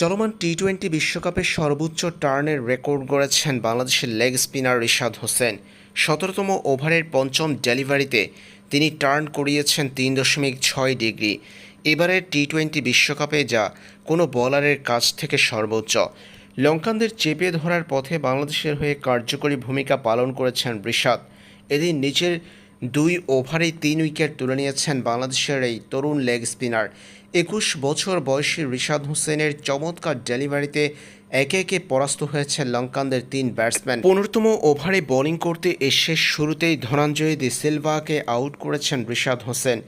চলমান T twenty বিশ্বকাপে সর্বোচ্চ টার্নের রেকর্ড গড়েছেন বাংলাদেশের লেগ স্পিনার রিশাদ হোসেন। সতেরোতম ওভারের পঞ্চম ডেলিভারিতে তিনি টার্ন করিয়েছেন তিন দশমিক ছয় ডিগ্রি। এবারের টি টোয়েন্টি বিশ্বকাপে যা কোনো বলারের কাছ থেকে সর্বোচ্চ। লঙ্কানদের চেপে ধরার পথে বাংলাদেশের হয়ে কার্যকরী ভূমিকা পালন করেছেন রিশাদ। এদিন নিজের দুই ওভারেই তিন উইকেট তুলে নিয়েছেন বাংলাদেশের এই তরুণ লেগ স্পিনার। একুশ বছর বয়সী রিশাদ হোসেনের চমৎকার ডেলিভারিতে একে একে পরাস্ত হয়েছে লঙ্কানদের তিন ব্যাটসম্যান। পনেরোতম ওভারে বোলিং করতে এসে শুরুতেই ধনঞ্জয় দে সিলভাকে আউট করেছেন রিশাদ হোসেন।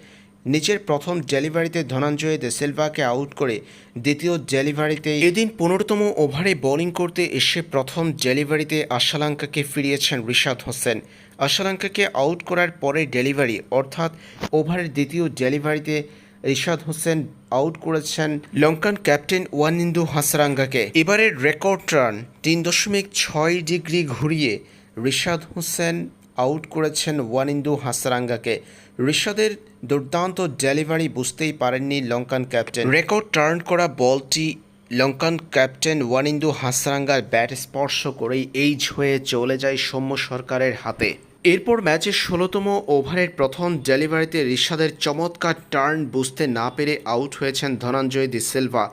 নিজের প্রথম ডেলিভারিতে ধনঞ্জয় দে সিলভাকে আউট করে দ্বিতীয় ডেলিভারিতে এদিন পনেরোতম ওভারে বোলিং করতে এসে প্রথম ডেলিভারিতে আশালাঙ্কাকে ফিরিয়েছেন রিশাদ হোসেন। আশালাঙ্কাকে আউট করার পরে ডেলিভারি, অর্থাৎ ওভারের দ্বিতীয় ডেলিভারিতে রিশাদ হোসেন আউট করেছেন লঙ্কান ক্যাপ্টেন ওয়ানিন্দু হাসরাঙ্গাকে। এবারের রেকর্ড রান তিন দশমিক ছয় ডিগ্রি ঘুরিয়ে রিশাদ হোসেন আউট করেছেন ওয়ানিন্দু হাসরাঙ্গাকে। রিশাদের দুর্দান্ত ডেলিভারি বুঝতেই পারেননি লঙ্কান ক্যাপ্টেন। রেকর্ড টার্ন করা বলটি লঙ্কান ক্যাপ্টেন ওয়ানিন্দু হাসরাঙ্গার ব্যাট স্পর্শ করেই এইজ হয়ে চলে যায় সৌম্য সরকারের হাতে। এরপর ম্যাচের ষোলোতম ওভারের প্রথম ডেলিভারিতে ঋষাদের চমৎকার টার্ন বুঝতে না পেরে আউট হয়েছেন ধনঞ্জয় দি সিলভা।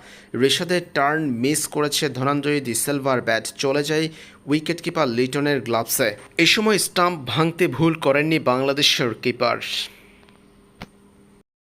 রিশাদের টার্ন মিস করেছে ধনঞ্জয় দি সিলভার ব্যাট। চলে যায় উইকেট কিপার লিটনের গ্লাভসে। এ সময় স্টাম্প ভাঙতে ভুল করেননি বাংলাদেশের কিপার।